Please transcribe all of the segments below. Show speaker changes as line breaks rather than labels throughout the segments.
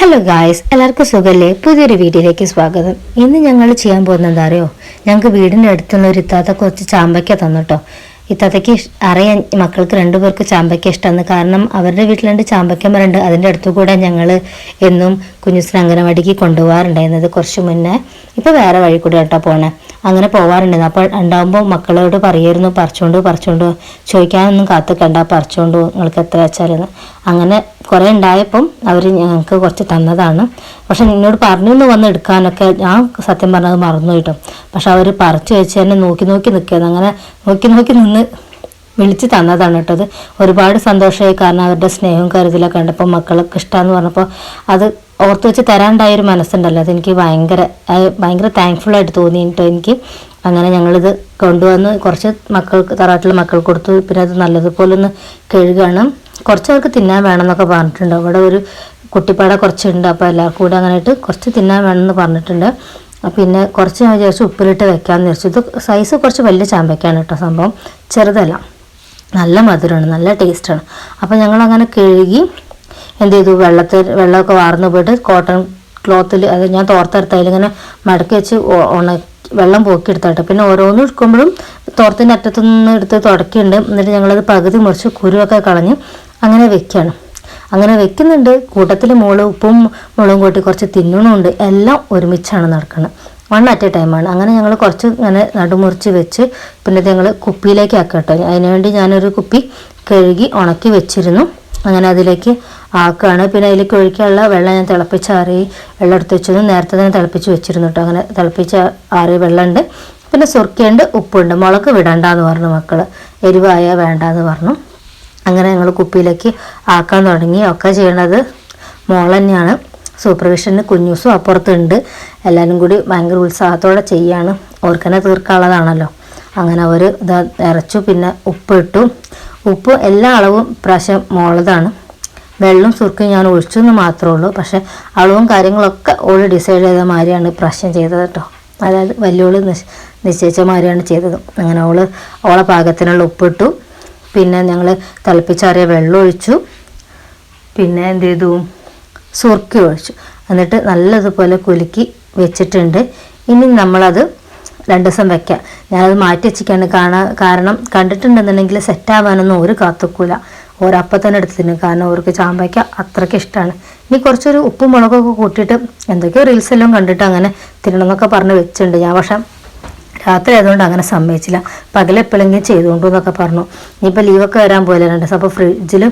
Hello guys എല്ലാവർക്കും സുഖല്ലേ? പുതിയൊരു വീഡിയോയിലേക്ക് സ്വാഗതം. ഇന്ന് ഞങ്ങൾ ചെയ്യാൻ പോകുന്നത് എന്താ അറിയോ? ഞങ്ങൾക്ക് വീടിന്റെ അടുത്തുള്ള ഒരു ഇത്താത്ത കുറച്ച് ചാമ്പയ്ക്ക തന്നിട്ടോ ഇത്താത്തയ്ക്ക് അറിയാൻ മക്കൾക്ക് രണ്ടുപേർക്ക് ചാമ്പയ്ക്ക ഇഷ്ടമാണ് കാരണം അവരുടെ വീട്ടിൽ രണ്ട് ചാമ്പയ്ക്കമ്മരുണ്ട് അതിന്റെ അടുത്തു കൂടെ ഞങ്ങൾ എന്നും കുഞ്ഞുസിന് അംഗനവാടിക്ക് കൊണ്ടുപോകാറുണ്ടായിരുന്നത് കുറച്ച് മുന്നേ. ഇപ്പോൾ വേറെ വഴി കൂടെ കേട്ടോ പോണേ. അങ്ങനെ പോവാറുണ്ടായിരുന്നു. അപ്പോൾ ഉണ്ടാകുമ്പോൾ മക്കളോട് പറയായിരുന്നു പറിച്ചോണ്ട് പറിച്ചോണ്ട് ചോദിക്കാനൊന്നും കാത്തുക്കണ്ട പറിച്ചോണ്ട് നിങ്ങൾക്ക് എത്ര വെച്ചാലെന്ന് അങ്ങനെ കുറേ ഉണ്ടായപ്പം അവർ ഞങ്ങൾക്ക് കുറച്ച് തന്നതാണ്. പക്ഷെ നിന്നോട് പറഞ്ഞു എന്ന് വന്ന് എടുക്കാനൊക്കെ ഞാൻ സത്യം പറഞ്ഞത് മറന്നു കിട്ടും പക്ഷെ അവർ പറിച്ചു വെച്ച് തന്നെ നോക്കി നോക്കി നിൽക്കുന്നത് അങ്ങനെ നോക്കി നോക്കി നിന്ന് വിളിച്ച് തന്നതാണ് കേട്ടത് ഒരുപാട് സന്തോഷമായി കാരണം അവരുടെ സ്നേഹവും കരുതലൊക്കെ കണ്ടപ്പോൾ മക്കൾക്ക് ഇഷ്ടമെന്ന് പറഞ്ഞപ്പോൾ അത് ഓർത്ത് വെച്ച് തരാണ്ടായ ഒരു മനസ്സുണ്ടല്ലോ. അതെനിക്ക് ഭയങ്കര ഭയങ്കര താങ്ക്ഫുൾ ആയിട്ട് തോന്നി കേട്ടോ എനിക്ക്. അങ്ങനെ ഞങ്ങളിത് കൊണ്ടുവന്ന് കുറച്ച് മക്കൾക്ക് തറവാട്ടിലെ മക്കൾ കൊടുത്തു. പിന്നെ അത് നല്ലതുപോലെ ഒന്ന് കഴുകണം. കുറച്ച് പേർക്ക് തിന്നാൻ വേണമെന്നൊക്കെ പറഞ്ഞിട്ടുണ്ട്. അവിടെ ഒരു കുട്ടിപ്പാട കുറച്ചുണ്ട്. അപ്പോൾ എല്ലാവർക്കും കൂടെ അങ്ങനെ ഇട്ട് കുറച്ച് തിന്നാൻ വേണമെന്ന് പറഞ്ഞിട്ടുണ്ട്. പിന്നെ കുറച്ച് ഞാൻ വിചാരിച്ചു ഉപ്പിലിട്ട് വെക്കാമെന്ന് വിചാരിച്ചു. ഇത് സൈസ് കുറച്ച് വലിയ ചാമ്പയ്ക്കാണ് കേട്ടോ സംഭവം. ചെറുതല്ല. നല്ല മധുരമാണ് നല്ല ടേസ്റ്റാണ്. അപ്പോൾ ഞങ്ങൾ അങ്ങനെ കഴുകി എന്ത് ചെയ്തു? വെള്ളത്തിൽ വെള്ളമൊക്കെ വാർന്നു പോയിട്ട് കോട്ടൺ ക്ലോത്തിൽ അത് ഞാൻ തോർത്തെടുത്ത് അതിലിങ്ങനെ മടക്കി വെച്ച് ഉണക്കി വെള്ളം പോക്കിയെടുത്താട്ടോ. പിന്നെ ഓരോന്നും എടുക്കുമ്പോഴും തോർത്തിന്റെ അറ്റത്തു നിന്ന് എടുത്ത് തുടക്കിയുണ്ട് എന്നിട്ട് ഞങ്ങളത് പകുതി മുറിച്ച് കുരുവൊക്കെ കളഞ്ഞ് അങ്ങനെ വെക്കുകയാണ് അങ്ങനെ വെക്കുന്നുണ്ട്. കൂട്ടത്തിൽ മുളക് ഉപ്പും മുളകും കൂട്ടി കുറച്ച് തിന്നണമുണ്ട് എല്ലാം ഒരുമിച്ചാണ് നടക്കുന്നത് വൺ അറ്റ് എ ടൈമാണ്. അങ്ങനെ ഞങ്ങൾ കുറച്ച് ഇങ്ങനെ നടുമുറിച്ച് വെച്ച് പിന്നെ ഞങ്ങൾ കുപ്പിയിലേക്ക് ആക്കുക കേട്ടോ അതിനുവേണ്ടി ഞാനൊരു കുപ്പി കഴുകി ഉണക്കി വെച്ചിരുന്നു. അങ്ങനെ അതിലേക്ക് ആക്കുകയാണ് പിന്നെ അതിലേക്ക് ഒഴിക്കാനുള്ള വെള്ളം ഞാൻ തിളപ്പിച്ച് തിളപ്പിച്ചാറി വെള്ളം എടുത്ത് വെച്ചിരുന്നു. നേരത്തെ തന്നെ തിളപ്പിച്ച് വെച്ചിരുന്നു കേട്ടോ അങ്ങനെ തിളപ്പിച്ച് ആറിയ വെള്ളമുണ്ട്. പിന്നെ സുർക്കയുണ്ട് ഉപ്പുണ്ട്. മുളക് വിടണ്ടെന്ന് പറഞ്ഞു മക്കൾ എരിവായ വേണ്ടെന്ന് പറഞ്ഞു. അങ്ങനെ ഞങ്ങൾ കുപ്പിയിലേക്ക് ആക്കാൻ തുടങ്ങി. ഒക്കെ ചെയ്യണത് മോൾ തന്നെയാണ് സൂപ്പർവിഷന് കുഞ്ഞൂസും അപ്പുറത്തുണ്ട്. എല്ലാവരും കൂടി ഭയങ്കര ഉത്സാഹത്തോടെ ചെയ്യാണ്. ഓർക്കനെ തീർക്കാനുള്ളതാണല്ലോ. അങ്ങനെ അവർ ഇത് ഇറച്ചു പിന്നെ ഉപ്പ് ഇട്ടു ഉപ്പ് എല്ലാ അളവും പ്രാവശ്യം മോളതാണ്. വെള്ളം സുർക്കും ഞാൻ ഒഴിച്ചെന്ന് മാത്രമേ ഉള്ളൂ. പക്ഷെ അളവും കാര്യങ്ങളൊക്കെ ഓൾ ഡിസൈഡ് ചെയ്ത മാതിരിയാണ് പ്രാവശ്യം ചെയ്തത് കേട്ടോ. അതായത് വലിയോൾ നിശ് നിശ്ചയിച്ച മാതിരിയാണ് ചെയ്തത്. അങ്ങനെ ഓൾ ഓളെ പാകത്തിനുള്ള ഉപ്പിട്ടു. പിന്നെ ഞങ്ങൾ തിളപ്പിച്ചാറിയ വെള്ളം ഒഴിച്ചു. പിന്നെ എന്ത് ചെയ്തു? സുർക്കി ഒഴിച്ചു. എന്നിട്ട് നല്ലതുപോലെ കുലുക്കി വെച്ചിട്ടുണ്ട്. ഇനി നമ്മളത് രണ്ട് ദിവസം വെക്കാം. ഞാനത് മാറ്റി വെച്ചിക്കാണ് കാണാൻ കാരണം കണ്ടിട്ടുണ്ടെന്നുണ്ടെങ്കിൽ സെറ്റാവാനൊന്നും ഒരു കാത്തുക്കൂല. ഒരപ്പം തന്നെ എടുത്തിരുന്നു കാരണം അവർക്ക് ചാമ്പയ്ക്ക അത്രയ്ക്ക് ഇഷ്ടമാണ്. ഇനി കുറച്ചൊരു ഉപ്പും മുളകൊക്കെ കൂട്ടിയിട്ട് എന്തൊക്കെയോ റീൽസെല്ലാം കണ്ടിട്ട് അങ്ങനെ തിന്നണമെന്നൊക്കെ പറഞ്ഞ് വെച്ചിട്ടുണ്ട്. ഞാൻ പക്ഷെ രാത്രി ആയതുകൊണ്ട് അങ്ങനെ സമ്മതിച്ചില്ല. പകലെപ്പോഴെങ്കിലും ചെയ്തുകൊണ്ടു എന്നൊക്കെ പറഞ്ഞു. ഇനിയിപ്പോൾ ലീവൊക്കെ വരാൻ പോലെ രണ്ട് ദിവസം. അപ്പോൾ ഫ്രിഡ്ജിൽ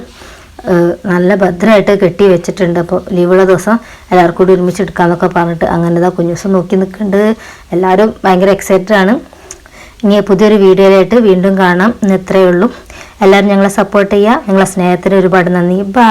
നല്ല ഭദ്രമായിട്ട് കെട്ടി വെച്ചിട്ടുണ്ട്. അപ്പോൾ ലീവുള്ള ദിവസം എല്ലാവർക്കും കൂടി ഒരുമിച്ച് എടുക്കാമെന്നൊക്കെ പറഞ്ഞിട്ട് അങ്ങനെ ഇതാ കുഞ്ഞു ദിവസം നോക്കി നിൽക്കുന്നുണ്ട്. എല്ലാവരും ഭയങ്കര എക്സൈറ്റഡ് ആണ്. ഇനി പുതിയൊരു വീഡിയോയിലായിട്ട് വീണ്ടും കാണാം. ഇന്ന് ഇത്രയേ ഉള്ളൂ. എല്ലാവരും ഞങ്ങളെ സപ്പോർട്ട് ചെയ്യുക. നിങ്ങളെ സ്നേഹത്തിന് ഒരുപാട് നന്ദി. ബൈ